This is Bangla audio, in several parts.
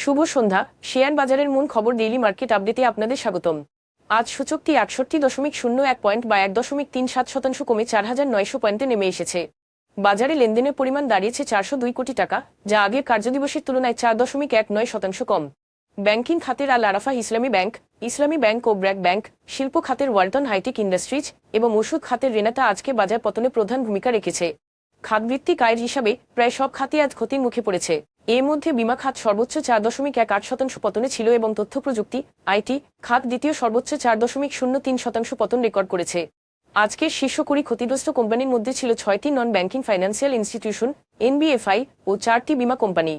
শুভ সন্ধ্যা। শেয়ার বাজারের মূল খবর ডেইলি মার্কেট আপডেটে আপনাদের স্বাগতম। আজ সূচকটি আটষট্টি দশমিক শূন্য এক পয়েন্ট বা এক দশমিক তিন সাত শতাংশ কমে চার হাজার নয়শো পয়েন্টে নেমে এসেছে। বাজারে লেনদেনের পরিমাণ দাঁড়িয়েছে চারশো দুই কোটি টাকা, যা আগের কার্যদিবসের তুলনায় চার দশমিক এক নয় শতাংশ কম। ব্যাংকিং খাতের আল আরাফা ইসলামী ব্যাংক ইসলামী ব্যাংক ও ব্র্যাক ব্যাংক, শিল্প খাতের ওয়ালটন হাইটেক ইন্ডাস্ট্রিজ এবং ওষুধ খাতের রেনাতা আজকে বাজার পতনে প্রধান ভূমিকা রেখেছে। খাতভিত্তিক আয়ের হিসাবে প্রায় সব খাতই আজ ক্ষতির মুখে পড়েছে। এর মধ্যে বিমা খাত সর্বোচ্চ চার দশমিক এক আট শতাংশ পতনে ছিল এবং তথ্য প্রযুক্তি আইটি খাত দ্বিতীয় সর্বোচ্চ চার দশমিক শূন্য তিন শতাংশ পতন রেকর্ড করেছে। আজকের শীর্ষ কুড়ি ক্ষতিগ্রস্ত কোম্পানির মধ্যে ছিল ছয়টি non banking financial institution NBFI ও চারটি বিমা company.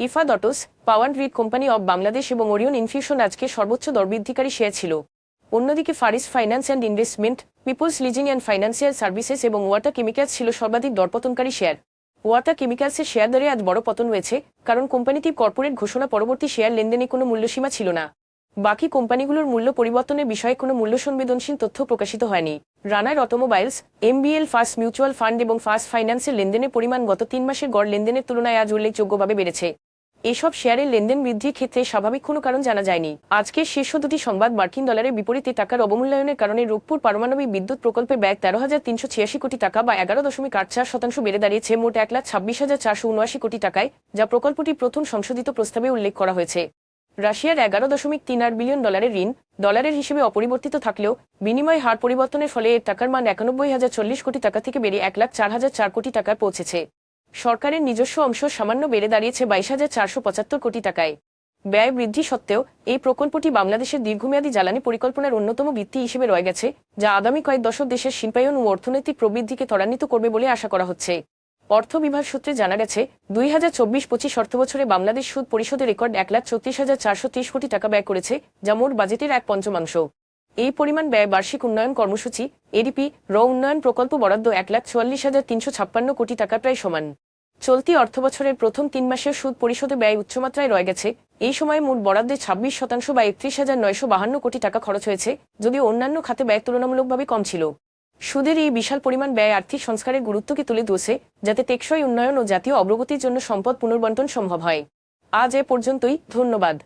Ifad autos power grid company of Bangladesh এবং ওরিয়ন ইনফিউশন আজকে সর্বোচ্চ দরবৃদ্ধিকারী শেয়ার ছিল। অন্যদিকে Fareast finance and investment, Peoples leasing and financial services এবং ওয়াটার কেমিক্যালস ছিল সর্বাধিক দরপতনকারী শেয়ার। ওয়াটার কেমিক্যালসের শেয়ার দরে আজ বড় পতন হয়েছে, কারণ কোম্পানিটি কর্পোরেট ঘোষণা পরবর্তী শেয়ার লেনদেনে কোনো মূল্যসীমা ছিল না। বাকি কোম্পানিগুলোর মূল্য পরিবর্তনের বিষয়ে কোনো মূল্য সংবেদনশীল তথ্য প্রকাশিত হয়নি। Runner automobiles, MBL first mutual fund এবং ফার্স্ট ফাইন্যান্সের লেনদেনের পরিমাণ গত তিন মাসের গড় লেনদেনের তুলনায় আজ উল্লেখযোগ্যভাবে বেড়েছে। এসব শেয়ারের লেনদেন বৃদ্ধির ক্ষেত্রে স্বাভাবিক কোনো কারণ জানা যায়নি। আজকের শীর্ষ দুটি সংবাদ, মার্কিন ডলারের বিপরীতে টাকার অবমূল্যায়নের কারণে রূপপুর পারমাণবিক বিদ্যুৎ প্রকল্পের ব্যয় তেরো হাজার তিনশো ছিয়াশি কোটি টাকা বা এগারো দশমিক আট চার শতাংশ বেড়ে দাঁড়িয়েছে, মোট এক লাখ ছাব্বিশ হাজার চারশো উনআশি কোটি টাকায়, যা প্রকল্পটি প্রথম সংশোধিত প্রস্তাবে উল্লেখ করা হয়েছে। রাশিয়ার এগারো দশমিক তিন আট বিলিয়ন ডলারের ঋণ, ডলারের হিসেবে অপরিবর্তিত থাকলেও বিনিময় হার পরিবর্তনের ফলে এর টাকার মান একানব্বই হাজার চল্লিশ কোটি টাকা থেকে বেড়ে এক লাখ চার হাজার চার কোটি টাকায় পৌঁছেছে। সরকারের নিজস্ব অংশ সামান্য বেড়ে দাঁড়িয়েছে বাইশ হাজার চারশো পঁচাত্তর কোটি টাকায়। ব্যয় বৃদ্ধি সত্ত্বেও এই প্রকল্পটি বাংলাদেশের দীর্ঘমেয়াদী জ্বালানি পরিকল্পনার অন্যতম ভিত্তি হিসেবে রয়ে গেছে, যা আগামী কয়েক দশক দেশের শিল্পায়ন ও অর্থনৈতিক প্রবৃদ্ধিকে ত্বরান্বিত করবে বলে আশা করা হচ্ছে। অর্থ বিভাগ সূত্রে জানা গেছে, দুই হাজার চব্বিশ পঁচিশ অর্থবছরে বাংলাদেশ সুদ পরিশোধের রেকর্ড এক লাখ চৌত্রিশ হাজার চারশো ত্রিশ কোটি টাকা ব্যয় করেছে, যা মোট বাজেটের এক পঞ্চমাংশ। এই পরিমাণ ব্যয় বার্ষিক উন্নয়ন কর্মসূচি, এডিপি, র উন্নয়ন প্রকল্প বরাদ্দ এক লাখ চুয়াল্লিশ হাজার তিনশো ছাপ্পান্ন কোটি টাকা প্রায় সমান। চলতি অর্থবছরের প্রথম তিন মাসের সুদ পরিশোধে ব্যয় উচ্চমাত্রায় রয়ে গেছে। এই সময় মোট বরাদ্দে ছাব্বিশ শতাংশ বা একত্রিশ হাজার নয়শো বাহান্ন কোটি টাকা খরচ হয়েছে, যদিও অন্যান্য খাতে ব্যয় তুলনামূলকভাবে কম ছিল। সুদের এই বিশাল পরিমাণ ব্যয় আর্থিক সংস্কারের গুরুত্বকে তুলে ধরছে, যাতে টেকসই উন্নয়ন ও জাতীয় অগ্রগতির জন্য সম্পদ পুনর্বন্টন সম্ভব হয়। আজ এ পর্যন্তই, ধন্যবাদ।